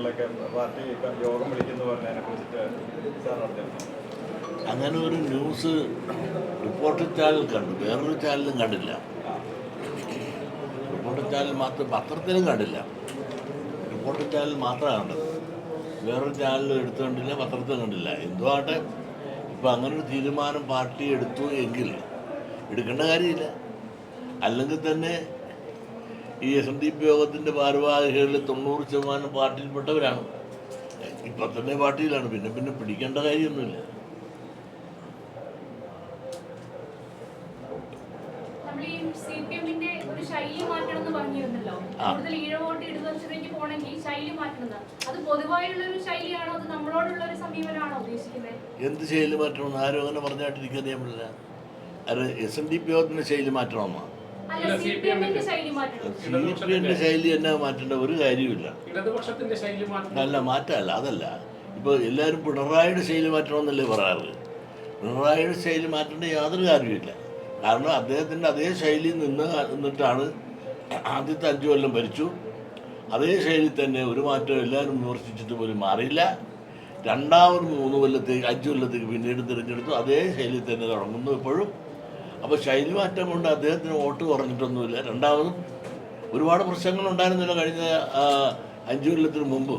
ശാഖകളിലൊക്കെ party യോഗം വിളിക്കുന്നു പറഞ്ഞതിനെ കുറിച്ചിട്ട് അങ്ങനെ ഒരു ന്യൂസ് റിപ്പോർട്ടർ ചാനൽ കണ്ടു. വേറൊരു ചാനലും കണ്ടില്ല. റിപ്പോർട്ടർ ചാനൽ മാത്രം പത്രത്തിലും കണ്ടില്ല. റിപ്പോർട്ടർ ചാനൽ മാത്രമാണ് കണ്ടത്. വേറൊരു ചാനലും എടുത്തു കണ്ടില്ല പത്രത്തിലും കണ്ടില്ല. എന്തോ ആട്ടെ? ഇപ്പം അങ്ങനെ ഒരു തീരുമാനം പാർട്ടി എടുത്തു എങ്കിൽ എടുക്കേണ്ട കാര്യമില്ല. അല്ലെങ്കിൽ തന്നെ ഈ എസ് എൻ ഡി പി യോഗത്തിന്റെ ഭാരവാഹികളിൽ തൊണ്ണൂറ് ശതമാനം പാർട്ടിയിൽപ്പെട്ടവരാണ്. ഇപ്പം തന്നെ പാർട്ടിയിലാണ്. പിന്നെ പിന്നെ പിടിക്കേണ്ട കാര്യമൊന്നുമില്ല. എന്ത് ശൈലി മാറ്റണം ആരും അങ്ങനെ പറഞ്ഞായിട്ടിരിക്കാൻ പറ്റില്ല അത് എസ് എൻ ഡി പി യോഗത്തിന്റെ ശൈലി മാറ്റണമെന്നാ അല്ല സി പി എമ്മിന്റെ ശൈലി എന്നാ മാറ്റേണ്ട? ഒരു കാര്യമില്ല ഇടതുപക്ഷത്തിന്റെ ശൈലി മാറ്റം അല്ല മാറ്റമല്ല അതല്ല. ഇപ്പോൾ എല്ലാവരും പിണറായിയുടെ ശൈലി മാറ്റണമെന്നല്ലേ പറയാറ്? പിണറായിയുടെ ശൈലി മാറ്റേണ്ട യാതൊരു കാര്യമില്ല കാരണം അദ്ദേഹത്തിന്റെ അതേ ശൈലി നിന്ന് നിന്നിട്ടാണ് ആദ്യത്തെ അഞ്ചു കൊല്ലം ഭരിച്ചു. അതേ ശൈലി തന്നെ ഒരു മാറ്റം എല്ലാവരും വിമർശിച്ചിട്ട് പോലും മാറിയില്ല. രണ്ടാമത് മൂന്ന് കൊല്ലത്തേക്ക് അഞ്ച് കൊല്ലത്തേക്ക് പിന്നീട് തിരഞ്ഞെടുത്തു. അതേ ശൈലി തന്നെ തുടങ്ങുന്നു ഇപ്പോഴും. അപ്പോൾ ശൈലി കൊണ്ട് അദ്ദേഹത്തിന് വോട്ട് കുറഞ്ഞിട്ടൊന്നുമില്ല. രണ്ടാമതും ഒരുപാട് പ്രശ്നങ്ങൾ ഉണ്ടായിരുന്നില്ല കഴിഞ്ഞ അഞ്ചു കൊല്ലത്തിന് മുമ്പ്.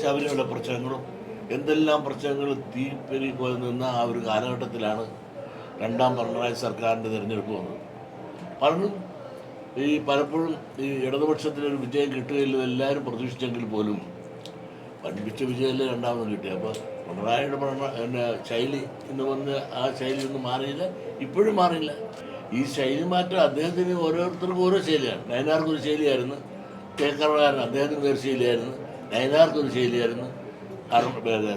ശബരിമല പ്രശ്നങ്ങളും? എന്തെല്ലാം പ്രശ്നങ്ങൾ തീപ്പെരി പോയി നിന്ന ആ ഒരു കാലഘട്ടത്തിലാണ് രണ്ടാം പിണറായി സർക്കാരിന്റെ തിരഞ്ഞെടുപ്പ് വന്നത്. പലരും ഈ പലപ്പോഴും ഈ ഇടതുപക്ഷത്തിനൊരു വിജയം കിട്ടുകയില്ല എല്ലാവരും പ്രതീക്ഷിച്ചെങ്കിൽ പോലും വൻപിച്ച വിജയമല്ലേ രണ്ടാമത് കിട്ടി അപ്പോൾ പിണറായിയുടെ പിണ പിന്നെ ശൈലി എന്ന് പറഞ്ഞ ആ ശൈലി ഒന്നും മാറിയില്ല ഇപ്പോഴും മാറിയില്ല. ഈ ശൈലി മാറ്റം അദ്ദേഹത്തിന് ഓരോരുത്തർക്കും ഓരോ ശൈലിയാണ്. നയനാർക്കൊരു ശൈലിയായിരുന്നു. കേക്കറകാരൻ അദ്ദേഹത്തിന് വേറെ ശൈലിയായിരുന്നു. നയനാർക്കൊരു ശൈലിയായിരുന്നു.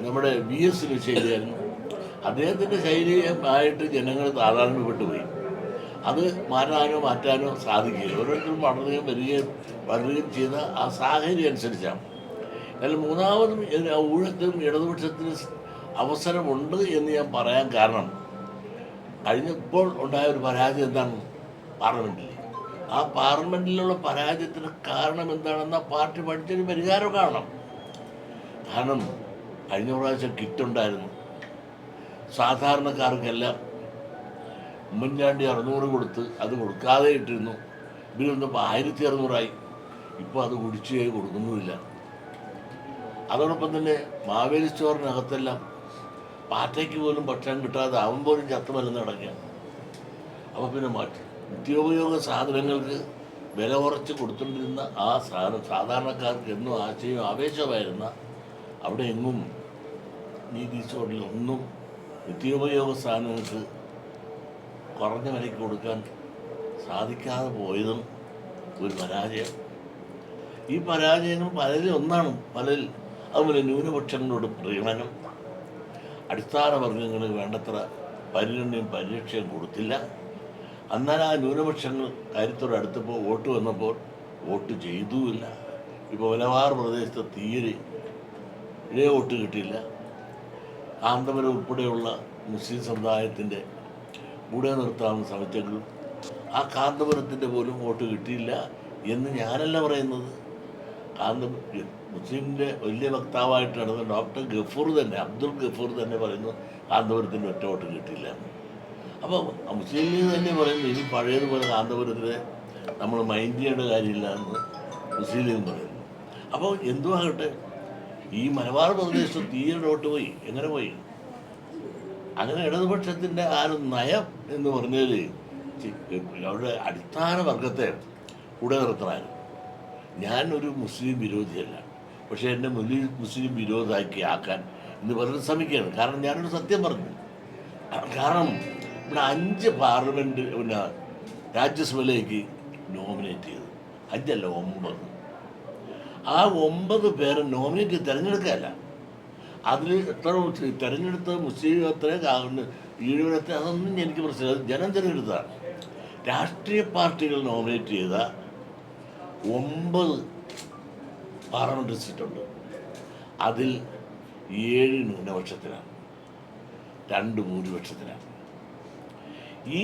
നമ്മുടെ വി എസിന് ശൈലിയായിരുന്നു. അദ്ദേഹത്തിന്റെ ശൈലിയായിട്ട് ജനങ്ങൾ താതാത്മ്യപ്പെട്ടു പോയി. അത് മാറ്റാനോ മാറ്റാനോ സാധിക്കില്ല ഓരോരുത്തരും വളരുകയും വരികയും വളരുകയും ചെയ്യുന്ന ആ സാഹചര്യം അനുസരിച്ചാണ്. എന്നാൽ മൂന്നാമതും ഊഴത്തിനും ഇടതുപക്ഷത്തിന് അവസരമുണ്ട് എന്ന് ഞാൻ പറയാൻ കാരണം കഴിഞ്ഞ ഇപ്പോൾ ഉണ്ടായ ഒരു പരാജയം എന്താണ്? പാർലമെന്റിൽ ആ പാർലമെന്റിലുള്ള പരാജയത്തിന് കാരണം എന്താണെന്ന് ആ പാർട്ടി പഠിച്ചൊരു പരിഹാരം കാണണം. കാരണം കഴിഞ്ഞ പ്രാവശ്യം കിറ്റുണ്ടായിരുന്നു സാധാരണക്കാർക്കെല്ലാം ഉമ്മൻചാണ്ടി അറുന്നൂറ് കൊടുത്ത് അത് കൊടുക്കാതെ ഇട്ടിരുന്നു ഇവർ വന്നപ്പോൾ ആയിരത്തി അറുന്നൂറായി ഇപ്പോൾ അത് കുടിച്ചേ കൊടുക്കുന്നുമില്ല. അതോടൊപ്പം തന്നെ മാവേലി സ്റ്റോറിനകത്തെല്ലാം പാറ്റയ്ക്ക് പോലും ഭക്ഷണം കിട്ടാതെ അവൻ പോലും ചത്തുമല്ലെന്ന് നടക്കുക അപ്പോൾ പിന്നെ മാറ്റി. നിത്യോപയോഗ സാധനങ്ങൾക്ക് വില കുറച്ച് കൊടുത്തുകൊണ്ടിരുന്ന ആ സാധനം സാധാരണക്കാർക്ക് എന്നും ആശയവും ആവേശമായിരുന്ന അവിടെ എങ്ങും നീതി സ്റ്റോറിൽ ഒന്നും നിത്യോപയോഗ സാധനങ്ങൾക്ക് കുറഞ്ഞ വിലയ്ക്ക് കൊടുക്കാൻ സാധിക്കാതെ പോയതും ഒരു പരാജയം. ഈ പരാജയങ്ങൾ പലരിൽ ഒന്നാണ്. പലരിൽ അതുപോലെ ന്യൂനപക്ഷങ്ങളോട് പ്രീണനം അടിസ്ഥാന വർഗങ്ങൾക്ക് വേണ്ടത്ര പരിഗണനയും പരിരക്ഷയും കൊടുത്തില്ല. എന്നാൽ ആ ന്യൂനപക്ഷങ്ങൾ കാര്യത്തോട് അടുത്തപ്പോൾ വോട്ട് വന്നപ്പോൾ വോട്ട് ചെയ്തുമില്ല ഇപ്പോൾ മലബാർ പ്രദേശത്ത് തീരെ ഇഴയ വോട്ട് കിട്ടിയില്ല. കാന്തപുരം ഉൾപ്പെടെയുള്ള മുസ്ലിം സമുദായത്തിന്റെ കൂടെ നിർത്താമെന്ന് ശ്രമിച്ചെങ്കിലും ആ കാന്തപുരത്തിന്റെ പോലും വോട്ട് കിട്ടിയില്ല എന്ന് ഞാനല്ല പറയുന്നത്. കാന്ത മുസ്ലിമിന്റെ വലിയ വക്താവായിട്ട് നടന്ന ഡോക്ടർ ഗഫൂർ തന്നെ അബ്ദുൾ ഗഫൂർ തന്നെ പറയുന്നു കാന്തപുരത്തിന്റെ ഒറ്റ വോട്ട് കിട്ടിയില്ല. അപ്പോൾ മുസ്ലിം ലീഗ് തന്നെ പറയുന്നു ഇനി പഴയതുപോലെ കാന്തപുരത്തിനെ നമ്മൾ മൈൻഡ് ചെയ്യേണ്ട കാര്യമില്ല എന്ന് മുസ്ലിം ലീഗ് പറയുന്നു. അപ്പോൾ എന്തുവാകട്ടെ ഈ മലബാർ പ്രദേശത്ത് തീരെ ഡോട്ട് പോയി എങ്ങനെ പോയി? അങ്ങനെ ഇടതുപക്ഷത്തിന്റെ ആ ഒരു നയം എന്ന് പറഞ്ഞാൽ അവരുടെ അടിസ്ഥാന വർഗത്തെ കൂടെ ഞാൻ ഞാനൊരു മുസ്ലിം വിരോധിയല്ല. പക്ഷേ എന്നെ മുസ്ലിം മുസ്ലിം വിരോധാക്കി ആക്കാൻ ഇന്ന് പലരും ശ്രമിക്കുകയാണ്. കാരണം ഞാനൊരു സത്യം പറഞ്ഞു. കാരണം ഇവിടെ അഞ്ച് പാർലമെന്റ് പിന്നെ രാജ്യസഭയിലേക്ക് നോമിനേറ്റ് ചെയ്തു. അഞ്ചല്ല ഒമ്പത്. ആ ഒമ്പത് പേരെ നോമിനേറ്റ് തിരഞ്ഞെടുക്കുകയല്ല. അതിൽ എത്ര തിരഞ്ഞെടുത്ത മുസ്ലിം എത്ര ഈഴവരത്തെ അതൊന്നും എനിക്ക് പ്രശ്നമില്ല. ജനം തിരഞ്ഞെടുത്തതാണ്. രാഷ്ട്രീയ പാർട്ടികൾ നോമിനേറ്റ് ചെയ്ത ഒമ്പത് പാർലമെന്റ് സീറ്റുണ്ട് അതിൽ ഏഴ് ന്യൂനപക്ഷത്തിനാണ് രണ്ട് ഭൂരിപക്ഷത്തിനാണ് ഈ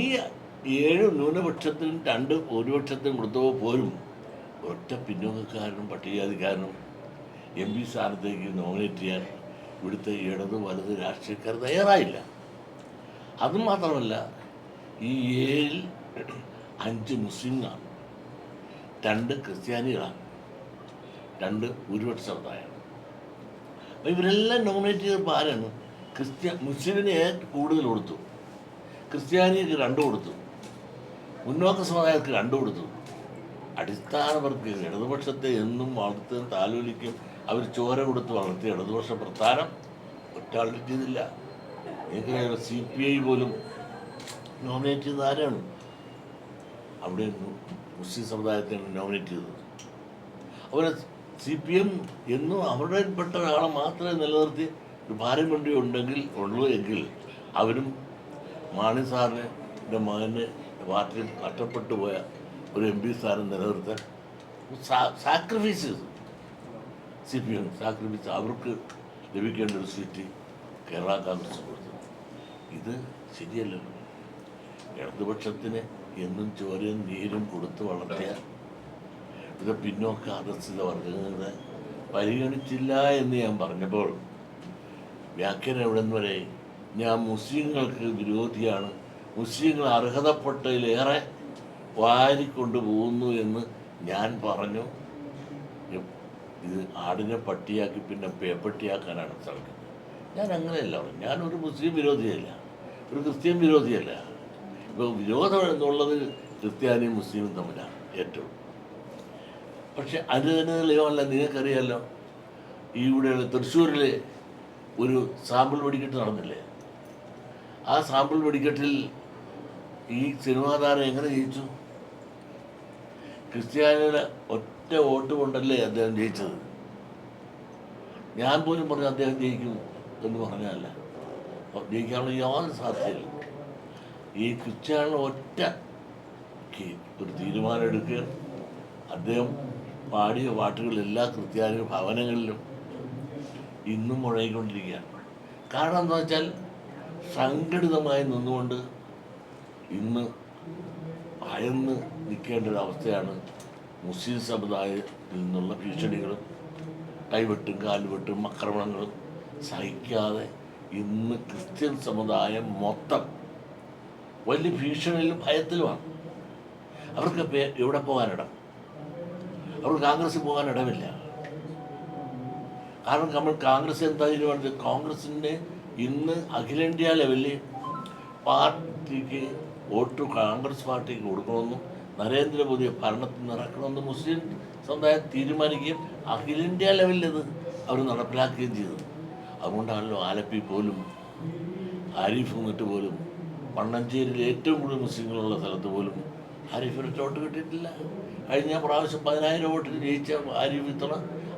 ഏഴ് ന്യൂനപക്ഷത്തിനും രണ്ട് ഭൂരിപക്ഷത്തിനും കൊടുത്തപ്പോൾ പോലും ഒറ്റ പിന്നോക്കക്കാരനും പട്ടികജാതിക്കാരനും എം പി സ്ഥാനത്തേക്ക് നോമിനേറ്റ് ചെയ്യാൻ ഇവിടുത്തെ ഇടത് വലത് രാഷ്ട്രീയക്കാർ തയ്യാറായില്ല. അതുമാത്രമല്ല ഈ ഏഴിൽ അഞ്ച് മുസ്ലിങ്ങളാണ്. രണ്ട് ക്രിസ്ത്യാനികളാണ്. രണ്ട് ഭൂരിപക്ഷ സമുദായമാണ്. അപ്പോൾ ഇവരെല്ലാം നോമിനേറ്റ് ചെയ്തപ്പോൾ ആരാണ്? ക്രിസ്ത്യ മുസ്ലിമിനെ കൂടുതൽ കൊടുത്തു. ക്രിസ്ത്യാനിക്ക് രണ്ട് കൊടുത്തു. മുന്നോക്ക സമുദായത്തിന് രണ്ട് കൊടുത്തു. അടിസ്ഥാനവർക്ക് ഇടതുപക്ഷത്തെ എന്നും വളർത്തും താലോലിക്കും അവർ ചോര കൊടുത്ത് വളർത്തിയ ഇടതുപക്ഷ പ്രസ്ഥാനം ഒറ്റാളും ചെയ്തില്ല എനിക്കറിയാം സി പി ഐ പോലും നോമിനേറ്റ് ചെയ്തത് ആരാണ്? അവിടെ മുസ്ലിം സമുദായത്തെയാണ് നോമിനേറ്റ് ചെയ്തത്. അവർ സി പി എം എന്നും അവരുടെ പെട്ട ഒരാളെ മാത്രമേ നിലനിർത്തി ഒരു പാർലമെന്റ് ഉണ്ടെങ്കിൽ ഉള്ളൂ എങ്കിൽ അവരും മാണി സാറിന്റെ മകന് പാർട്ടിയിൽ നഷ്ടപ്പെട്ടു പോയ ഒരു എം പി സ്ഥാനം നിലനിർത്താൻ സാക്രിഫൈസ് ചെയ്തു സി പി എം സാക്രിഫൈസ് അവർക്ക് ലഭിക്കേണ്ട ഒരു സീറ്റ് കേരള കോൺഗ്രസ് കൊടുത്തു. ഇത് ശരിയല്ലല്ലോ. ഇടതുപക്ഷത്തിന് എന്നും ചോരയും നീരും കൊടുത്ത് വളർത്തിയ ഇത് പിന്നോക്ക അധസ്ഥിത വർഗങ്ങളെ പരിഗണിച്ചില്ല എന്ന് ഞാൻ പറഞ്ഞപ്പോൾ വ്യാഖ്യാനം എവിടെ നിന്ന് വരെ ഞാൻ മുസ്ലിങ്ങൾക്ക് വിരോധിയാണ്. മുസ്ലിങ്ങൾ അർഹതപ്പെട്ടതിലേറെ വാരിക്കൊണ്ടു പോകുന്നു എന്ന് ഞാൻ പറഞ്ഞു. ഇത് ആടിനെ പട്ടിയാക്കി പിന്നെ പേപ്പട്ടിയാക്കാനാണ് ശ്രമിക്കുന്നത് ഞാൻ അങ്ങനെയല്ല പറഞ്ഞു ഞാനൊരു മുസ്ലിം വിരോധിയല്ല. ഒരു ക്രിസ്ത്യൻ വിരോധിയല്ല. ഇപ്പോൾ വിരോധം എന്നുള്ളത് ക്രിസ്ത്യാനിയും മുസ്ലിമും തമ്മിലാണ് ഏറ്റവും. പക്ഷെ അത് തന്നെ നിയമമല്ല നിങ്ങൾക്കറിയാമല്ലോ ഇവിടെ തൃശ്ശൂരിൽ ഒരു സാമ്പിൾ വെടിക്കെട്ട് നടന്നില്ലേ? ആ സാമ്പിൾ വെടിക്കെട്ടിൽ ഈ സിനിമാ താരം എങ്ങനെ ജയിച്ചു? ക്രിസ്ത്യാനിയുടെ ഒറ്റ വോട്ട് കൊണ്ടല്ലേ അദ്ദേഹം ജയിച്ചത്? ഞാൻ പോലും പറഞ്ഞു അദ്ദേഹം ജയിക്കും എന്ന് പറഞ്ഞല്ല ജയിക്കാനുള്ള യാതൊരു സാധ്യതയില്ല. ഈ ക്രിസ്ത്യാനിയുടെ ഒറ്റ ഒരു തീരുമാനം എടുക്കുക. അദ്ദേഹം പാടിയ പാട്ടുകൾ എല്ലാ ക്രിസ്ത്യാനി ഭവനങ്ങളിലും ഇന്നും മുഴങ്ങിക്കൊണ്ടിരിക്കുകയാണ്. കാരണം എന്താ വെച്ചാൽ സംഘടിതമായി നിന്നുകൊണ്ട് ഇന്ന് ഭയന്ന് നിൽക്കേണ്ട ഒരു അവസ്ഥയാണ് മുസ്ലിം സമുദായത്തിൽ നിന്നുള്ള ഭീഷണികളും കൈവെട്ടും കാൽവെട്ടും ആക്രമണങ്ങളും സഹിക്കാതെ ഇന്ന് ക്രിസ്ത്യൻ സമുദായം മൊത്തം വലിയ ഭീഷണിയിലും ഭയത്തിലുമാണ്. അവർക്ക് എവിടെ പോകാനിടം? അവർക്ക് കോൺഗ്രസ് പോകാൻ ഇടവില്ല കാരണം നമ്മൾ കോൺഗ്രസ് എന്താ തീരുമാനിച്ചത് കോൺഗ്രസിന്റെ ഇന്ന് അഖിലേന്ത്യാ ലെവലിൽ പാർട്ടിക്ക് വോട്ട് കോൺഗ്രസ് പാർട്ടിക്ക് കൊടുക്കണമെന്നും നരേന്ദ്രമോദിയെ ഭരണത്തിൽ നിറക്കണമെന്നും മുസ്ലിം സമുദായം തീരുമാനിക്കുകയും അഖിലേന്ത്യാ ലെവലിൽ ഇത് അവർ നടപ്പിലാക്കുകയും ചെയ്തത് അതുകൊണ്ടാണല്ലോ ആലപ്പി പോലും ആരിഫ് എന്നിട്ട് പോലും മണ്ണഞ്ചേരിയിൽ ഏറ്റവും കൂടുതൽ മുസ്ലിങ്ങളുള്ള സ്ഥലത്ത് പോലും ആരിഫിനെ ചോട്ട് കിട്ടിയിട്ടില്ല. കഴിഞ്ഞ പ്രാവശ്യം പതിനായിരം വോട്ടിന് ജയിച്ച ആരിഫ് ഇത്തവണ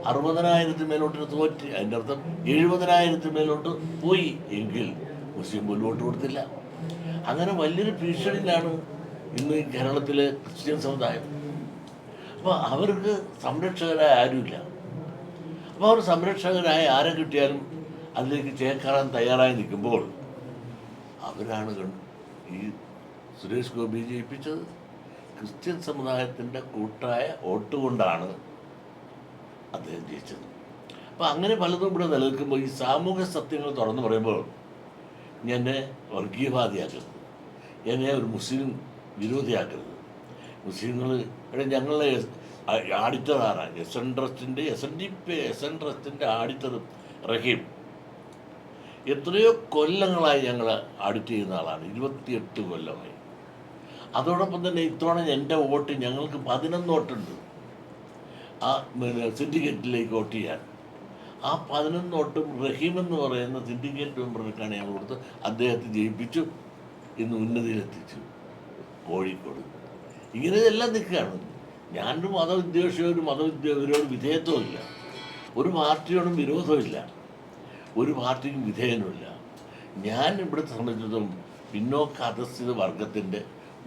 അറുപതിനായിരത്തിന് മേലോട്ട് തോറ്റ്. അതിന്റെ അർത്ഥം എഴുപതിനായിരത്തിന് മേലോട്ട് പോയി എങ്കിൽ മുസ്ലിം പോലും വോട്ട് കൊടുത്തില്ല. അങ്ങനെ വലിയൊരു ഭീഷണിയിലാണ് ഇന്ന് കേരളത്തിലെ ക്രിസ്ത്യൻ സമുദായം. അപ്പോൾ അവർക്ക് സംരക്ഷകരായ ആരുമില്ല. അപ്പോൾ അവർ സംരക്ഷകരായ ആരെ കിട്ടിയാലും അതിലേക്ക് ചേക്കാറാൻ തയ്യാറായി നിൽക്കുമ്പോൾ അവരാണ് ഈ സുരേഷ് ഗോപി ജയിപ്പിച്ചത്. ക്രിസ്ത്യൻ സമുദായത്തിന്റെ കൂട്ടായ വോട്ട് കൊണ്ടാണ് അദ്ദേഹം ജയിച്ചത്. അപ്പോൾ അങ്ങനെ പലതും ഇവിടെ നിലനിൽക്കുമ്പോൾ ഈ സാമൂഹ്യ സത്യങ്ങൾ തുറന്നു പറയുമ്പോൾ എന്നെ വർഗീയവാദിയാക്കരുത്. എന്നെ ഒരു മുസ്ലിം വിരോധിയാക്കരുത്. മുസ്ലിങ്ങൾ അവിടെ ഞങ്ങളെ ആഡിറ്ററാണ് എസ് എൻ ട്രസ്റ്റിന്റെ S N D P S N ട്രസ്റ്റിന്റെ ആഡിറ്റർ റഹീം. എത്രയോ കൊല്ലങ്ങളായി ഞങ്ങൾ ആഡിറ്റ് ചെയ്യുന്ന ആളാണ്. ഇരുപത്തിയെട്ട് കൊല്ലമായി. അതോടൊപ്പം തന്നെ ഇത്തവണ എന്റെ വോട്ട് ഞങ്ങൾക്ക് പതിനൊന്ന് വോട്ടുണ്ട്. ആ സിൻഡിക്കേറ്റിലേക്ക് വോട്ട് ചെയ്യാൻ. ആ പതിനൊന്ന് വോട്ടും റഹീം എന്ന് പറയുന്ന സിൻഡിക്കേറ്റ് മെമ്പർക്കാണ് ഞങ്ങൾ കൊടുത്ത് അദ്ദേഹത്തെ ജയിപ്പിച്ചു. ഇന്ന് ഉന്നതിയിലെത്തിച്ചു. കോഴിക്കോട്. ഇങ്ങനെ എല്ലാം നിൽക്കുകയാണ്. ഞാനൊരു മതവിദ്വേഷവും ഒരു മതവിദ്വേഷരോട് വിധേയത്വമില്ല ഒരു പാർട്ടിയോടും വിരോധമില്ല ഒരു പാർട്ടിക്കും വിധേയനുമില്ല. ഞാൻ ഇവിടെ സംബന്ധിച്ചിടത്തോളം പിന്നോക്ക അധസ്ഥിത വർഗത്തിന്റെ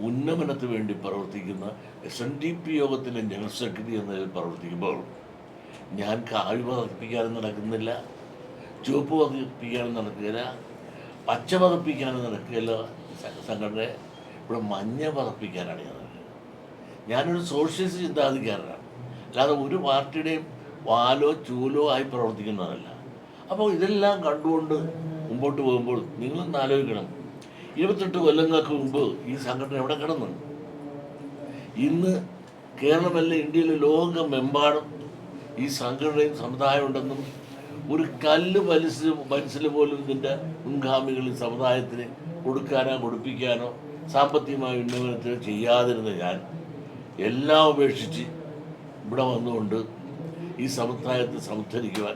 ഉന്നമനത്തിന് വേണ്ടി പ്രവർത്തിക്കുന്ന എസ് എൻ ഡി പി യോഗത്തിന്റെ ജനറൽ സെക്രട്ടറി എന്നതിൽ പ്രവർത്തിക്കുമ്പോൾ ഞാൻ കാവ്യ പതപ്പിക്കാനും നടക്കുന്നില്ല ചുവപ്പ് പതിപ്പിക്കാനും നടക്കുകയില്ല പച്ച പതപ്പിക്കാനും നടക്കുകയില്ല. സംഘടന ഇവിടെ മഞ്ഞ പതപ്പിക്കാനാണ് ഞാൻ ഞാനൊരു സോഷ്യലിസ്റ്റ് ചിന്താധികാരനാണ്. അല്ലാതെ ഒരു പാർട്ടിയുടെയും വാലോ ചൂലോ ആയി പ്രവർത്തിക്കുന്നതല്ല അപ്പോൾ ഇതെല്ലാം കണ്ടുകൊണ്ട് മുമ്പോട്ട് പോകുമ്പോൾ നിങ്ങളൊന്ന് ആലോചിക്കണം ഇരുപത്തെട്ട് കൊല്ലങ്ങൾക്ക് മുമ്പ് ഈ സംഘടന എവിടെ കിടന്നു? ഇന്ന് കേരളമല്ല ഇന്ത്യയിലെ ലോകമെമ്പാടും ഈ സംഘടനയും സമുദായം ഉണ്ടെന്നും ഒരു കല്ല് വലിച്ച് മനസ്സിൽ പോലും ഇതിന്റെ മുൻഗാമികൾ ഈ സമുദായത്തിന് കൊടുക്കാനോ കൊടുപ്പിക്കാനോ സാമ്പത്തികമായ ഉന്നമനത്തിന് ചെയ്യാതിരുന്ന ഞാൻ എല്ലാം ഉപേക്ഷിച്ച് ഇവിടെ വന്നുകൊണ്ട് ഈ സമുദായത്തെ സംസ്കരിക്കുവാൻ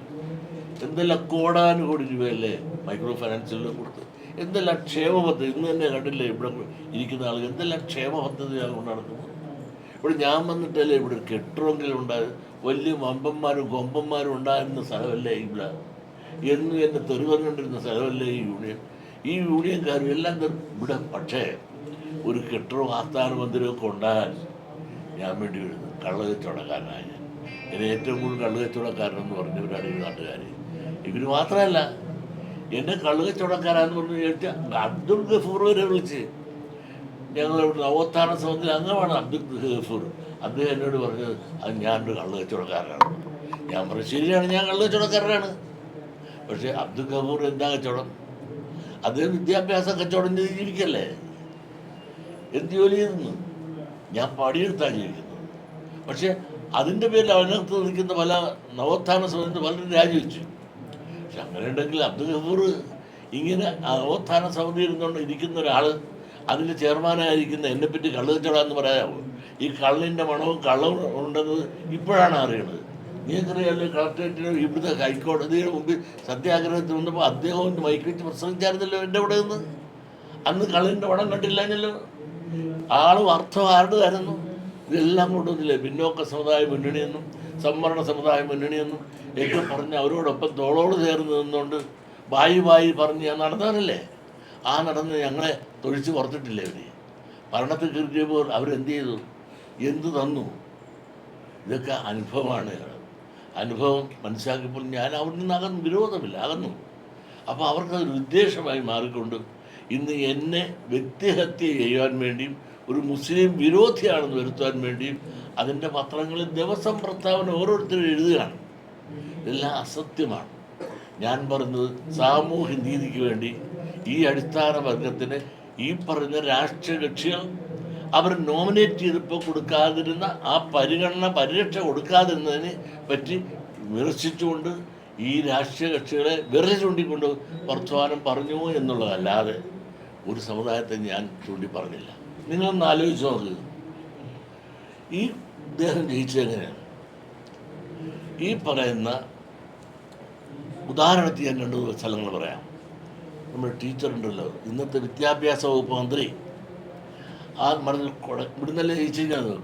എന്തെല്ലാം കോടാനുകോടി രൂപയല്ലേ മൈക്രോ ഫൈനാൻസിൽ കൊടുത്ത്. എന്തെല്ലാം ക്ഷേമ പദ്ധതി ഇന്ന് തന്നെ കണ്ടില്ലേ ഇവിടെ ഇരിക്കുന്ന ആളുകൾ എന്തെല്ലാം ക്ഷേമ പദ്ധതിയാണ് കൊണ്ട് നടക്കുന്നത് ഇവിടെ ഞാൻ വന്നിട്ടല്ലേ ഇവിടെ ഒരു കെട്ടുമെങ്കിലും ഉണ്ടായത്. വലിയ വമ്പന്മാരും കൊമ്പന്മാരും ഉണ്ടായിരുന്ന സ്ഥലമല്ലേ ഇവിടെ. എന്നും എന്നെ തെരുവന്നുകൊണ്ടിരുന്ന സ്ഥലമല്ലേ ഈ യൂണിയൻ. ഈ യൂണിയൻകാരും എല്ലാം ഇവിടെ പക്ഷേ ഒരു കെട്ടിടവും ആസ്ഥാന മന്ദിരവും ഒക്കെ ഉണ്ടാകാൻ ഞാൻ വേണ്ടി വരുന്നു. കള്ളകച്ചവടക്കാരനായ ഞാൻ. എന്നെ ഏറ്റവും കൂടുതൽ കള്ളുകച്ചവടക്കാരനെന്ന് പറഞ്ഞവരാണ് ഈ നാട്ടുകാർ ഇവർ മാത്രമല്ല എന്നെ കള്ളുകച്ചവടക്കാരാന്ന് പറഞ്ഞു ചോദിച്ചാൽ അബ്ദുൽ ഗഫൂർ വരെ വിളിച്ച്. ഞങ്ങളിവിടെ നവോത്ഥാന സമിതി അംഗമാണ് അബ്ദുൾ ഗഫൂർ. അദ്ദേഹം എന്നോട് പറഞ്ഞത് അത് ഞാനൊരു കള്ളുകച്ചവടക്കാരനാണ്. ഞാൻ പറഞ്ഞു ശരിയാണ് ഞാൻ കള്ളുകച്ചവടക്കാരനാണ്. പക്ഷേ അബ്ദുൽ ഗഫൂർ എന്താ കച്ചവടം? അദ്ദേഹം വിദ്യാഭ്യാസ കച്ചവടം ചെയ്ത് ജീവിക്കല്ലേ? എന്ത് ജോലി ചെയ്യുന്നു? ഞാൻ പണിയെടുത്താണ് ജീവിക്കുന്നത്. പക്ഷെ അതിന്റെ പേരിൽ അതിനകത്ത് നിൽക്കുന്ന പല നവോത്ഥാന സമയത്ത് പലരും രാജിവെച്ചു. അങ്ങനെ ഉണ്ടെങ്കിൽ അബ്ദുൽ ഗഫൂർ ഇങ്ങനെ അവസ്ഥാന സമിതി ഇരുന്നുകൊണ്ട് ഇരിക്കുന്ന ഒരാൾ അതിൽ ചെയർമാനായിരിക്കുന്ന എന്നെപ്പറ്റി കള്ള് കച്ചവടാന്ന് പറയാമോ? ഈ കള്ളിന്റെ മണവും കള്ളവും ഉണ്ടെന്ന് ഇപ്പോഴാണ് അറിയണത്. നിങ്ങൾക്കറിയാമല്ലോ കളക്ടറേറ്റിന് ഇവിടുത്തെ ഹൈക്കോടതിയുടെ മുമ്പിൽ സത്യാഗ്രഹത്തിൽ വന്നപ്പോൾ അദ്ദേഹം മൈക്ക് വെച്ച് പ്രസംഗിച്ചായിരുന്നല്ലോ എന്റെ ഇവിടെ നിന്ന്. അന്ന് കള്ളിന്റെ പണം കണ്ടില്ലല്ലോ ആളും അർത്ഥം ആരുടേതായിരുന്നു? ഇതെല്ലാം കൊണ്ടൊന്നില്ലേ പിന്നോക്ക സമുദായ മുന്നണിയെന്നും സംവരണ സമുദായ മുന്നണിയെന്നും ഒക്കെ പറഞ്ഞ് അവരോടൊപ്പം തോളോട് ചേർന്ന് നിന്നുകൊണ്ട് വായി വായി പറഞ്ഞ് ഞാൻ നടന്നവരല്ലേ ആ നടന്ന് ഞങ്ങളെ തൊഴിച്ച് പുറത്തിട്ടില്ലേ അവർ ഭരണത്തിൽ കയറിയപ്പോൾ അവരെന്ത് ചെയ്തു? എന്ത് തന്നു? ഇതൊക്കെ അനുഭവമാണ്. അനുഭവം മനസ്സിലാക്കിയപ്പോൾ ഞാൻ അവിടെ നിന്ന് അകന്നു വിരോധമില്ല അകന്നു. അപ്പോൾ അവർക്കതൊരു ഉദ്ദേശമായി മാറിക്കൊണ്ട് ഇന്ന് എന്നെ വ്യക്തിഹത്യ ചെയ്യാൻ വേണ്ടിയും ഒരു മുസ്ലിം വിരോധിയാണെന്ന് വരുത്താൻ വേണ്ടിയും അതിന്റെ പത്രങ്ങളിൽ ദിവസം പ്രസ്താവന ഓരോരുത്തരും എഴുതുകയാണ്. ഇതെല്ലാം അസത്യമാണ്. ഞാൻ പറഞ്ഞത് സാമൂഹ്യ നീതിക്ക് വേണ്ടി ഈ അടിസ്ഥാന വർഗത്തിന് ഈ പറഞ്ഞ രാഷ്ട്രീയ കക്ഷികൾ അവർ നോമിനേറ്റ് ചെയ്തപ്പോൾ കൊടുക്കാതിരുന്ന ആ പരിഗണന പരിരക്ഷ കൊടുക്കാതിരുന്നതിനെ പറ്റി വിമർശിച്ചുകൊണ്ട് ഈ രാഷ്ട്രീയ കക്ഷികളെ വിരൽ ചൂണ്ടിക്കൊണ്ട് വർത്തമാനം പറഞ്ഞു എന്നുള്ളതല്ലാതെ ഒരു സമുദായത്തെ ഞാൻ ചൂണ്ടി പറഞ്ഞില്ല നിങ്ങളൊന്ന് ആലോചിച്ച് നോക്കുക ഈ ഇദ്ദേഹം ജയിച്ചെങ്ങനെയാണ് ഈ പറയുന്ന ഉദാഹരണത്തിൽ ഞാൻ രണ്ട് സ്ഥലങ്ങൾ പറയാം. ടീച്ചർ ഉണ്ടല്ലോ. ഇന്നത്തെ വിദ്യാഭ്യാസ വകുപ്പ് മന്ത്രി. ആ മണ്ണിൽ കൊട ഇവിടുന്നല്ലേ ജയിച്ചിരിക്കുന്നത്?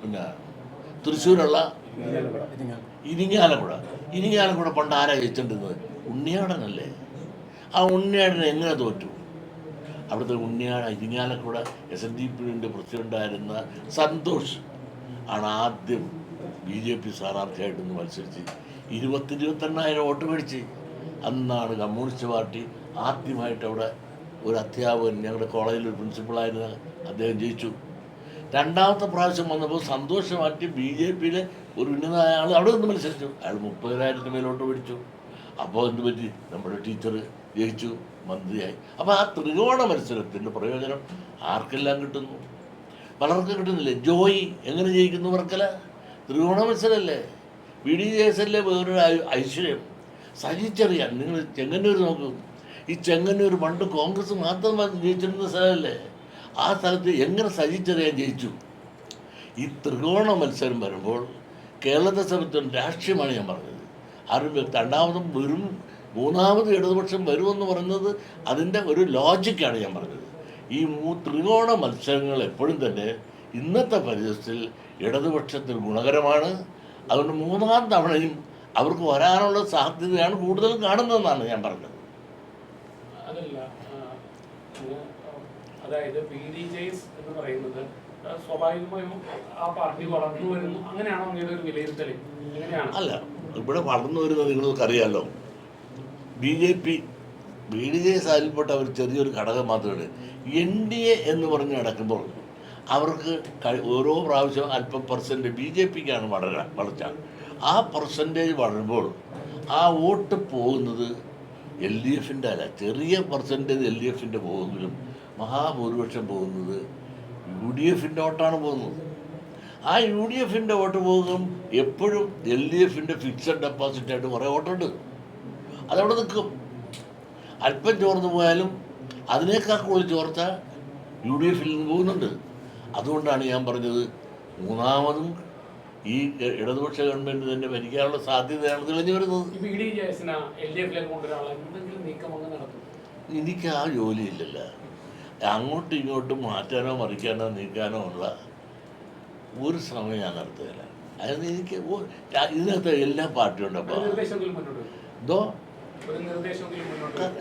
പിന്നെ തൃശ്ശൂരുള്ള ഇരിങ്ങാലക്കുട. ഇരിങ്ങാലക്കുട പണ്ട് ആരാ ജയിച്ചിട്ടുന്നത് ഉണ്ണിയാടനല്ലേ? ആ ഉണ്ണിയാടൻ എങ്ങനെ തോറ്റു? അവിടുത്തെ Unniyada Irinjalakuda S N D പിയുടെ പ്രസിഡന്റായിരുന്ന സന്തോഷ് ആണ് ആദ്യം ബി ജെ പി സ്ഥാനാർത്ഥിയായിട്ട് നിന്ന് മത്സരിച്ച് ഇരുപത്തി ഇരുപത്തെണ്ണായിരം വോട്ട് മേടിച്ച്. അന്നാണ് കമ്മ്യൂണിസ്റ്റ് പാർട്ടി ആദ്യമായിട്ട് അവിടെ ഒരു അധ്യാപകൻ ഞങ്ങളുടെ കോളേജിൽ ഒരു പ്രിൻസിപ്പളായിരുന്ന അദ്ദേഹം ജയിച്ചു. രണ്ടാമത്തെ പ്രാവശ്യം വന്നപ്പോൾ സന്തോഷമാറ്റി ബി ജെ പിയിലെ ഒരു ഉന്നതമായ ആൾ അവിടെ നിന്ന് മത്സരിച്ചു. അയാൾ മുപ്പതിനായിരത്തിന് മേലോട്ട് പിടിച്ചു അപ്പോൾ എന്ത് പറ്റി? നമ്മുടെ ടീച്ചർ ജയിച്ചു മന്ത്രിയായി. അപ്പോൾ ആ ത്രികോണ മത്സരത്തിന്റെ പ്രയോജനം ആർക്കെല്ലാം കിട്ടുന്നു? പലർക്കും കിട്ടുന്നില്ലേ? ജോയി എങ്ങനെ ജയിക്കുന്നു വർക്കല? ത്രികോണ മത്സരല്ലേ? ബി ഡി അല്ലേ വേറൊരു ഐശ്വര്യം? സഹിച്ചറിയാൻ നിങ്ങൾ ചെങ്ങന്നൂർ നോക്കൂ. ഈ ചെങ്ങന്നൂർ പണ്ട് കോൺഗ്രസ് മാത്രം ജയിച്ചിരുന്ന സ്ഥലമല്ലേ? ആ സ്ഥലത്ത് എങ്ങനെ സഹിച്ചറിയാൻ ജയിച്ചു? ഈ ത്രികോണ മത്സരം വരുമ്പോൾ കേരളത്തെ സംബന്ധിച്ചും രാഷ്ട്രീയമാണ് ഞാൻ പറഞ്ഞത്. ആരും രണ്ടാമതും വരും മൂന്നാമത് ഇടതുപക്ഷം വരുമെന്ന് പറയുന്നത് അതിന്റെ ഒരു ലോജിക്കാണ് ഞാൻ പറഞ്ഞത്. ഈ ത്രികോണ മത്സരങ്ങൾ എപ്പോഴും തന്നെ ഇന്നത്തെ പരിസരത്തിൽ ഇടതുപക്ഷത്തിൽ ഗുണകരമാണ്. അതുകൊണ്ട് മൂന്നാം തവണയും അവർക്ക് വരാനുള്ള സാധ്യതയാണ് കൂടുതലും കാണുന്നതെന്നാണ് ഞാൻ പറഞ്ഞത്. അതല്ല അതായത് ബി ഡി ജെയ്സ് എന്ന് പറയുന്നത് സ്വാഭാവികമായും ആ പാർട്ടി വളർന്നു വരുന്നു. അങ്ങനെയാണോ അങ്ങനെ ഒരു വിലയിരുത്തൽ എങ്ങനെയാണ്? അല്ല ഇവിടെ വളർന്നു വരുന്നത് നിങ്ങൾക്ക് അറിയാമല്ലോ B J P B D J സാരിൽപ്പെട്ട ഒരു ചെറിയൊരു ഘടകം മാത്രമാണ് എൻ ഡി എ എന്ന് പറഞ്ഞ് നടക്കുമ്പോൾ അവർക്ക് ഓരോ പ്രാവശ്യം അല്പം പെർസെന്റ് ബി ജെ പിക്കാണ് വളര വളർച്ച. ആ പെർസെന്റേജ് വളരുമ്പോൾ ആ വോട്ട് പോകുന്നത് എൽ ഡി എഫിന്റെ അല്ല ചെറിയ പെർസെന്റേജ് എൽ ഡി എഫിന്റെ പോകുന്നതിലും മഹാഭൂരിപക്ഷം പോകുന്നത് യു ഡി എഫിന്റെ വോട്ടാണ് പോകുന്നത്. ആ യു ഡി എഫിന്റെ വോട്ട് പോകും എപ്പോഴും എൽ ഡി എഫിന്റെ ഫിക്സഡ് ഡെപ്പോസിറ്റ് ആയിട്ട് കുറേ വോട്ടുണ്ട്. അതവിടെ നിൽക്കും. അല്പം ചോർന്നു പോയാലും അതിനേക്കാൾ കൂടുതൽ ചോർച്ച യു ഡി എഫിൽ നിന്ന് പോകുന്നുണ്ട്. അതുകൊണ്ടാണ് ഞാൻ പറഞ്ഞത് മൂന്നാമതും ഈ ഇടതുപക്ഷ ഗവൺമെന്റ് തന്നെ ഭരിക്കാനുള്ള സാധ്യതയാണ് തെളിഞ്ഞു വരുന്നത്. എനിക്ക് ആ ജോലിയില്ലല്ല. അങ്ങോട്ടും ഇങ്ങോട്ടും മാറ്റാനോ മറിക്കാനോ നീക്കാനോ ഉള്ള ഒരു ശ്രമം ഞാൻ നടത്തുകയില്ല. അതായത് എനിക്ക് ഇതിനകത്ത് എല്ലാ പാർട്ടിയും ഉണ്ടപ്പോ. എന്തോ?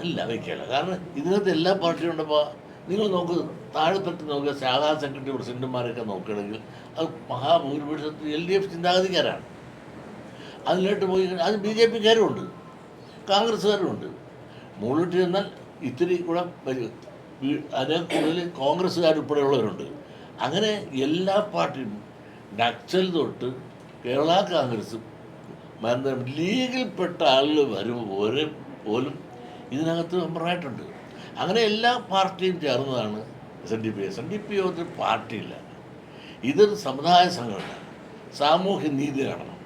ഇല്ല വയ്ക്കില്ല കാരണം ഇതിനകത്ത് എല്ലാ പാർട്ടിയും ഉണ്ടപ്പോൾ നിങ്ങൾ നോക്ക് താഴെത്തട്ട് നോക്കുക ശാഖാ സെക്രട്ടറി പ്രസിഡന്റുമാരൊക്കെ നോക്കുകയാണെങ്കിൽ അത് മഹാഭൂരിപക്ഷത്തിൽ എൽ ഡി എഫ് ചിന്താഗതിക്കാരാണ്. അതിലോട്ട് പോയി അത് ബി ജെ പിക്കാരും ഉണ്ട് കോൺഗ്രസ്സുകാരും ഉണ്ട് മുകളിലോട്ട് ചെന്നാൽ ഇത്തിരി കൂടെ അതിനെ കൂടുതൽ കോൺഗ്രസ്സുകാർ ഉൾപ്പെടെയുള്ളവരുണ്ട് അങ്ങനെ എല്ലാ പാർട്ടിയും നക്സൽ തൊട്ട് കേരള കോൺഗ്രസും ലീഗിൽപ്പെട്ട ആളുകൾ വരും ഒരേ പോലും ഇതിനകത്ത് മെമ്പറായിട്ടുണ്ട്. അങ്ങനെ എല്ലാ പാർട്ടിയും ചേർന്നതാണ് S N D P S N D P യോഗത്തിൽ പാർട്ടിയില്ല. ഇതൊരു സമുദായ സംഘടന. സാമൂഹ്യ നീതി കാണണം.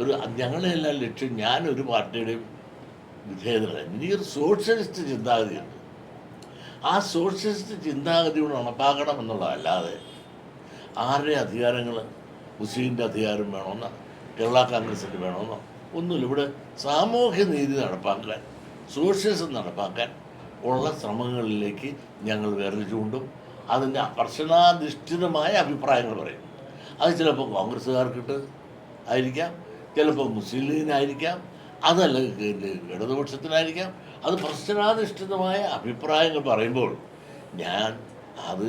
ഒരു ഞങ്ങളെല്ലാം ലക്ഷ്യം ഞാനൊരു പാർട്ടിയുടെയും വിധേയതല്ല എനിക്കൊരു സോഷ്യലിസ്റ്റ് ചിന്താഗതിയുണ്ട് ആ സോഷ്യലിസ്റ്റ് ചിന്താഗതി കൂടെ ഉണപ്പാക്കണം എന്നുള്ളതല്ലാതെ ആരുടെ അധികാരങ്ങൾ മുസ്ലിമിന്റെ അധികാരം വേണമെന്നോ കേരള കോൺഗ്രസിന്റെ വേണമെന്നോ ഒന്നുമില്ല. ഇവിടെ സാമൂഹ്യ നീതി നടപ്പാക്കാൻ സോഷ്യലിസം നടപ്പാക്കാൻ ഉള്ള ശ്രമങ്ങളിലേക്ക് ഞങ്ങൾ വേർതിരിച്ചുകൊണ്ടും അതിന്റെ കർശനാധിഷ്ഠിതമായ അഭിപ്രായങ്ങൾ പറയും. അത് ചിലപ്പോൾ കോൺഗ്രസ്സുകാർക്കിട്ട് ആയിരിക്കാം ചിലപ്പോൾ മുസ്ലിം ലീഗിനായിരിക്കാം അതല്ലെങ്കിൽ ഇടതുപക്ഷത്തിനായിരിക്കാം. അത് പ്രശ്നാധിഷ്ഠിതമായ അഭിപ്രായങ്ങൾ പറയുമ്പോൾ ഞാൻ അത്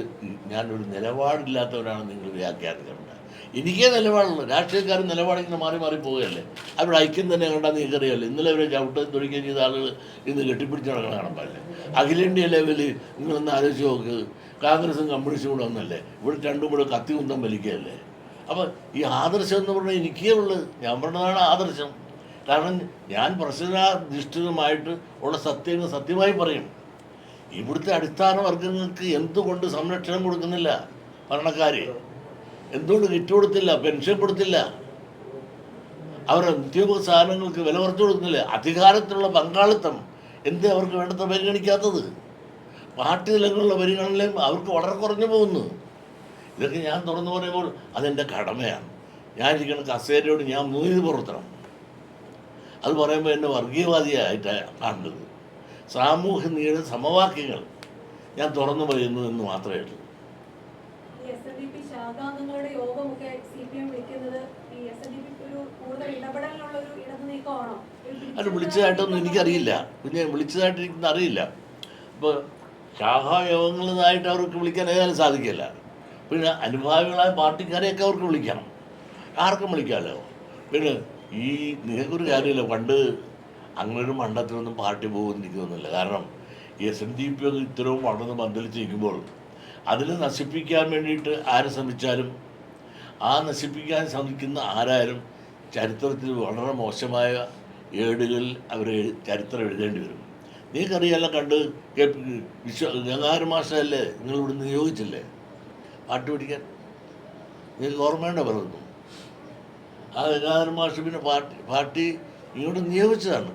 ഞാനൊരു നിലപാടില്ലാത്തവരാണ് നിങ്ങൾ വ്യാഖ്യാനിക്കുന്നത് എനിക്കേ നിലപാടുള്ളൂ. രാഷ്ട്രീയക്കാർ നിലപാടിങ്ങനെ മാറി മാറി പോവുകയല്ലേ? അവിടെ ഐക്യം തന്നെ കണ്ടാൽ നിങ്ങൾക്കറിയാമല്ലോ ഇന്നലെ ഇവരെ ചവിട്ട് തൊഴിക്കുകയും ചെയ്ത ആളുകൾ ഇന്ന് കെട്ടിപ്പിടിച്ച് നടക്കണ കാണാൻ അഖിലേന്ത്യ ലെവലിൽ നിങ്ങളൊന്ന് ആലോചിച്ച് നോക്ക്. കോൺഗ്രസും കമ്മ്യൂണിസ്റ്റും കൂടെ ഒന്നല്ലേ ഇവിടെ രണ്ടും കൂടെ കത്തി കുന്തം വലിക്കുകയല്ലേ? അപ്പോൾ ഈ ആദർശം എന്ന് പറഞ്ഞാൽ എനിക്കേ ഉള്ളത് ഞാൻ പറഞ്ഞതാണ് ആദർശം. കാരണം ഞാൻ പ്രശ്നാധിഷ്ഠിതമായിട്ട് ഉള്ള സത്യങ്ങൾ സത്യമായി പറയും ഇവിടുത്തെ അടിസ്ഥാന വർഗങ്ങൾക്ക് എന്തുകൊണ്ട് സംരക്ഷണം കൊടുക്കുന്നില്ല? ഭരണക്കാർ എന്തുകൊണ്ട് കിറ്റ് കൊടുത്തില്ല പെൻഷൻ കൊടുത്തില്ല? അവർ നിത്യോപ സാധനങ്ങൾക്ക് വില കുറച്ച് കൊടുക്കുന്നില്ല? അധികാരത്തിലുള്ള പങ്കാളിത്തം. എന്ത് അവർക്ക് വേണ്ടത്ര പരിഗണിക്കാത്തത്? പാർട്ടി തലങ്ങളിലുള്ള പരിഗണനയും അവർക്ക് വളരെ കുറഞ്ഞു പോകുന്നു. ഇതൊക്കെ ഞാൻ തുറന്നു പറയുമ്പോൾ അതെന്റെ കടമയാണ്. ഞാൻ ഇരിക്കുന്ന കസേരയോട് ഞാൻ നീതി പുറത്തണം. അത് പറയുമ്പോൾ എന്നെ വർഗീയവാദിയായിട്ടാണ് കാണുന്നത്. സാമൂഹ്യ നീതി സമവാക്യങ്ങൾ ഞാൻ തുറന്നു പറയുന്നു എന്ന് മാത്രമേ ഉള്ളൂ. പി യോഗമൊക്കെ സി പി എം വിളിക്കുന്നത് ഈ എസ് എൻ ഡി പി ഒരു കൂടുതൽ ഇടപെടലിനുള്ള ഒരു ഇടതു നീക്കമാണോ അല്ല വിളിച്ചതായിട്ടൊന്നും എനിക്കറിയില്ല. പിന്നെ വിളിച്ചതായിട്ട് എനിക്കൊന്നും അറിയില്ല ഇപ്പോൾ ശാഖായോഗങ്ങളിലായിട്ട് അവർക്ക് വിളിക്കാൻ ഏതായാലും സാധിക്കില്ല. പിന്നെ അനുഭാവികളായ പാർട്ടിക്കാരെയൊക്കെ അവർക്ക് വിളിക്കണം. ആർക്കും വിളിക്കാമല്ലോ. പിന്നെ ഈ നിങ്ങൾക്കൊരു കാര്യമില്ല. പണ്ട് അങ്ങനൊരു മണ്ഡലത്തിലൊന്നും പാർട്ടി തോന്നുന്നില്ല. കാരണം എസ് എൻ ഡി പി ഒക്കെ ഇത്രയും വളർന്ന് നിൽക്കുമ്പോൾ അതിനെ നശിപ്പിക്കാൻ വേണ്ടിയിട്ട് ആരെ ശ്രമിച്ചാലും ആ നശിപ്പിക്കാൻ ശ്രമിക്കുന്ന ആരായാലും ചരിത്രത്തിൽ വളരെ മോശമായ ഏടുകളിൽ അവർ ചരിത്രം എഴുതേണ്ടി വരും. നിങ്ങൾക്കറിയാലോ കണ്ട് വിശ്വ ഗംഗാധര മാഷല്ലേ നിങ്ങൾ ഇവിടെ നിയോഗിച്ചില്ലേ? പാട്ട് പിടിക്കാൻ നിങ്ങൾക്ക് ഓർമ്മയുണ്ടോ പറയുന്നു ആ ഗംഗാധര മാഷ് പിന്നെ പാർട്ടി പാർട്ടി ഇങ്ങോട്ട് നിയോഗിച്ചതാണ്.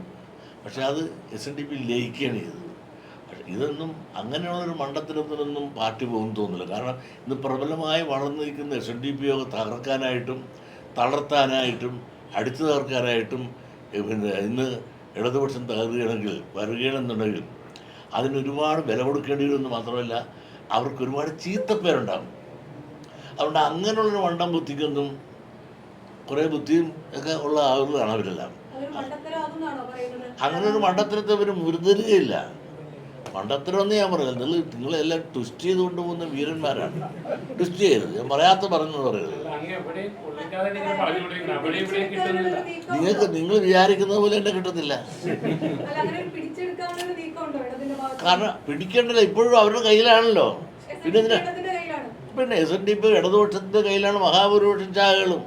പക്ഷെ അത് എസ് എൻ ഡി പി ലയിക്കുകയാണ് ചെയ്തത്. ഇതൊന്നും അങ്ങനെയുള്ളൊരു മണ്ഡലത്തിനൊന്നും പാർട്ടി പോകുമെന്ന് തോന്നുന്നില്ല. കാരണം ഇന്ന് പ്രബലമായി വളർന്നു നിൽക്കുന്ന എസ് എൻ ഡി പി യോഗ തകർക്കാനായിട്ടും തളർത്താനായിട്ടും അടിച്ചു തകർക്കാനായിട്ടും പിന്നെ ഇന്ന് ഇടതുപക്ഷം തകരുകയാണെങ്കിൽ വരികയാണെന്നുണ്ടെങ്കിൽ അതിനൊരുപാട് വില കൊടുക്കേണ്ടി വരുമെന്ന് മാത്രമല്ല അവർക്ക് ഒരുപാട് ചീത്തപ്പേരുണ്ടാകും. അതുകൊണ്ട് അങ്ങനെയുള്ളൊരു മണ്ടം ബുദ്ധിക്കൊന്നും കുറേ ബുദ്ധിയും ഒക്കെ ഉള്ള ആളുകളാണ് അവരെല്ലാം. അങ്ങനെ ഒരു മണ്ടത്തരത്തെ അവർ മുരുതരുകയില്ല മണ്ടത്തരമെന്ന് ഞാൻ പറയുന്നത് നിങ്ങൾ നിങ്ങളെല്ലാം ട്വിസ്റ്റ് ചെയ്ത് കൊണ്ടുപോകുന്ന വീരന്മാരാണ്. ട്വിസ്റ്റ് ചെയ്ത് ഞാൻ പറയാത്ത പറഞ്ഞു പറയരുത്. നിങ്ങൾക്ക് നിങ്ങൾ വിചാരിക്കുന്ന പോലെ എന്നെ കിട്ടത്തില്ല. കാരണം പിടിക്കേണ്ടല്ലോ ഇപ്പോഴും അവരുടെ കയ്യിലാണല്ലോ. പിന്നെ പിന്നെ എസ് എൻ ഡി പി ഇടതുപക്ഷത്തിന്റെ കയ്യിലാണ് മഹാഭൂരിപക്ഷം ചാകളും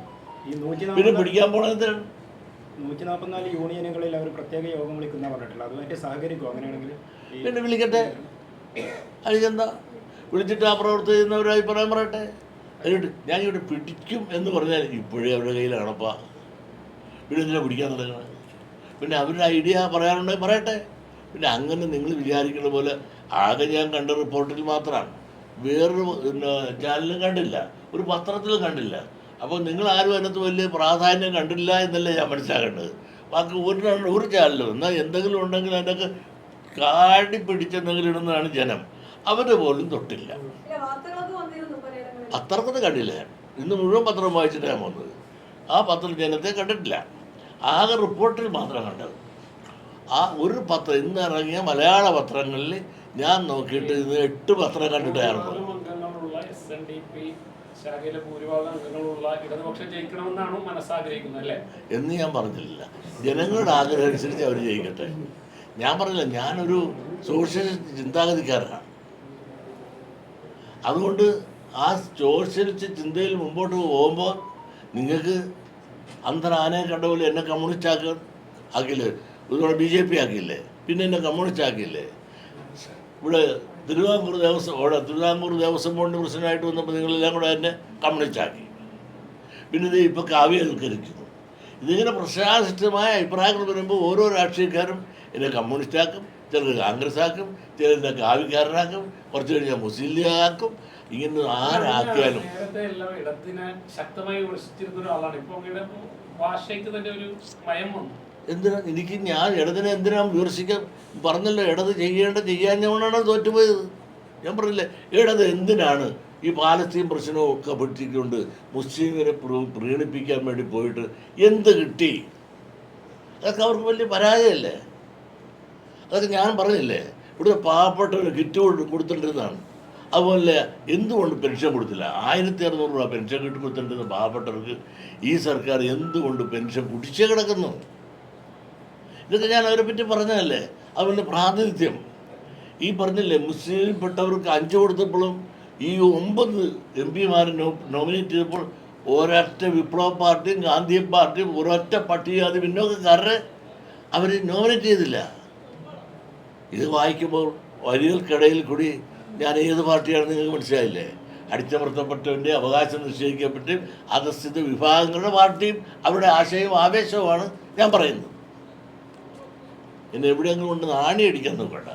പിന്നെ പിടിക്കാൻ പോണത് എന്തിനാണ്? നൂറ്റി നാൽപ്പത്തിനാല് യൂണിയനുകളിൽ അവർ പ്രത്യേക യോഗം വിളിക്കുന്ന പറഞ്ഞിട്ടില്ല അതുമായിട്ട് സഹകരിക്കും? അങ്ങനെയാണെങ്കിൽ വിളിക്കട്ടെ. അതിനെന്താ വിളിച്ചിട്ട് ആ പ്രവർത്തി ചെയ്യുന്നവർ അഭിപ്രായം പറയട്ടെ. എന്നിട്ട് ഞാൻ ഇവിടെ പിടിക്കും എന്ന് പറഞ്ഞാൽ ഇപ്പോഴേ അവരുടെ കയ്യിലാണപ്പാ എന്തിനാ പിടിക്കാൻ തുടങ്ങണം. പിന്നെ അവരുടെ ഐഡിയ പറയാനുണ്ടെങ്കിൽ പറയട്ടെ. പിന്നെ അങ്ങനെ നിങ്ങൾ വിചാരിക്കുന്ന പോലെ ആകെ ഞാൻ കണ്ട റിപ്പോർട്ടിൽ മാത്രമാണ് വേറൊരു പിന്നെ ചാനലും കണ്ടില്ല. ഒരു പത്രത്തിലും കണ്ടില്ല. അപ്പോൾ നിങ്ങൾ ആരും അതിനകത്ത് വലിയ പ്രാധാന്യം കണ്ടില്ല എന്നല്ലേ ഞാൻ മനസ്സിലാക്കേണ്ടത്. ബാക്കി ഒരു രണ്ട് ഒരു ചാനലും. എന്നാൽ എന്തെങ്കിലും ഉണ്ടെങ്കിൽ അതിന്റെയൊക്കെ കാടി പിടിച്ചെന്തെങ്കിലും ഇടുന്നതാണ് ജനം. അവരെ പോലും തൊട്ടില്ല. പത്രത്തിന് കണ്ടില്ല ഞാൻ. ഇന്ന് മുഴുവൻ പത്രം വായിച്ചിട്ട് ഞാൻ വന്നത് ആ പത്രം ജനത്തെ കണ്ടിട്ടില്ല. ആകെ റിപ്പോർട്ടിൽ മാത്രം കണ്ടത്. ആ ഒരു പത്രം ഇന്ന് ഇറങ്ങിയ മലയാള പത്രങ്ങളിൽ ഞാൻ നോക്കിയിട്ട് ഇന്ന് എട്ട് പത്രം കണ്ടിട്ടായിരുന്നു. ശാഖയിലെ ഭൂരിഭാഗം അംഗങ്ങളുള്ള ഇടതുപക്ഷം ജയിക്കണമെന്നാണ് മനസ്സാഗ്രഹിക്കുന്നത് അല്ലേ? എന്ന് ഞാൻ പറഞ്ഞില്ല ജനങ്ങളുടെ ആഗ്രഹം അനുസരിച്ച് അവർ ജയിക്കട്ടെ. ഞാൻ പറഞ്ഞില്ല ഞാനൊരു സോഷ്യലിസ്റ്റ് ചിന്താഗതിക്കാരനാണ്. അതുകൊണ്ട് ആ സോഷ്യലിസ്റ്റ് ചിന്തയിൽ മുമ്പോട്ട് പോകുമ്പോൾ നിങ്ങൾക്ക് അന്തർ ആനയെ കണ്ട പോലെ എന്നെ കമ്മ്യൂണിസ്റ്റ് ആക്ക ആക്കില്ലേ ബി ജെ പി ആക്കിയില്ലേ? പിന്നെ എന്നെ കമ്മ്യൂണിസ്റ്റ് ആക്കിയില്ലേ? ഇവിടെ തിരുവിതാംകൂർ ദേവസ്വം അവിടെ തിരുവിതാംകൂർ ദേവസ്വം ബോർഡിന്റെ പ്രസിഡന്റായിട്ട് വന്നപ്പോൾ നിങ്ങളെല്ലാം കൂടെ എന്നെ കമ്മ്യൂണിസ്റ്റാക്കി. പിന്നെ ഇത് ഇപ്പോൾ കാവ്യവൽക്കരിക്കുന്നു. ഇതിങ്ങനെ പ്രശാസിഷ്ടമായ അഭിപ്രായങ്ങൾ വരുമ്പോൾ ഓരോ രാഷ്ട്രീയക്കാരും എന്നെ കമ്മ്യൂണിസ്റ്റാക്കും ചിലർ കോൺഗ്രസ് ആക്കും ചിലർ കാവ്യക്കാരനാക്കും കുറച്ച് കഴിഞ്ഞാൽ മുസ്ലിം ലീഗ് ആക്കും ഇങ്ങനെ ആരാക്കിയാലും. ഭാഷയ്ക്ക് തന്നെ ഒരു മയം വന്നു. എന്തിനാ എനിക്ക് ഞാൻ ഇടതിനെ എന്തിനാ വിമർശിക്കാൻ പറഞ്ഞല്ലോ ഇടത് ചെയ്യേണ്ട ചെയ്യാഞ്ഞവനാണ് തോറ്റുപോയത്? ഞാൻ പറഞ്ഞില്ലേ ഇടത് എന്തിനാണ് ഈ പാലസ്തീൻ പ്രശ്നവും ഒക്കെ മുസ്ലിമിനെ പ്രീണിപ്പിക്കാൻ വേണ്ടി പോയിട്ട് എന്ത് കിട്ടി? അതൊക്കെ അവർക്ക് വലിയ പരാജയമല്ലേ? അതൊക്കെ ഞാൻ പറഞ്ഞില്ലേ ഇവിടുത്തെ ഒരു കിറ്റ് കൊടു- കൊടുത്തിട്ടിരുന്നതാണ്. അതുപോലെ എന്തുകൊണ്ട് പെൻഷൻ കൊടുത്തില്ല? ആയിരത്തി അറുന്നൂറ് രൂപ പെൻഷൻ കിട്ടി കൊടുത്തിട്ടിരുന്ന പാവപ്പെട്ടവർക്ക് ഈ സർക്കാർ എന്തുകൊണ്ട് പെൻഷൻ പിടിച്ചേ കിടക്കുന്നു? ഇതൊക്കെ ഞാൻ അവരെ പറ്റി പറഞ്ഞതല്ലേ? അവന്റെ പ്രാതിനിധ്യം. ഈ പറഞ്ഞില്ലേ മുസ്ലിംപ്പെട്ടവർക്ക് അഞ്ച് കൊടുത്തപ്പോഴും ഈ ഒമ്പത് എം പിമാരെ നോമിനേറ്റ് ചെയ്തപ്പോൾ ഒരൊറ്റ വിപ്ലവ പാർട്ടിയും ഗാന്ധി പാർട്ടിയും ഒരൊറ്റ പട്ടികജാതി പിന്നോക്കക്കാരെ അവർ നോമിനേറ്റ് ചെയ്തില്ല. ഇത് വായിക്കുമ്പോൾ വരികൾക്കിടയിൽ കൂടി ഞാൻ ഏത് പാർട്ടിയാണെന്ന് നിങ്ങൾക്ക് മനസ്സിലായില്ലേ? അടിച്ചമർത്തപ്പെട്ടവന്റെ അവകാശം നിശ്ചയിക്കപ്പെട്ടും അധസ്ഥിത വിഭാഗങ്ങളുടെ പാർട്ടിയും അവരുടെ ആശയവും ആവേശവുമാണ് ഞാൻ പറയുന്നത്. എന്നെ എവിടെയെങ്കിലും കൊണ്ട് നാണി അടിക്കാൻ നോക്കണ്ട.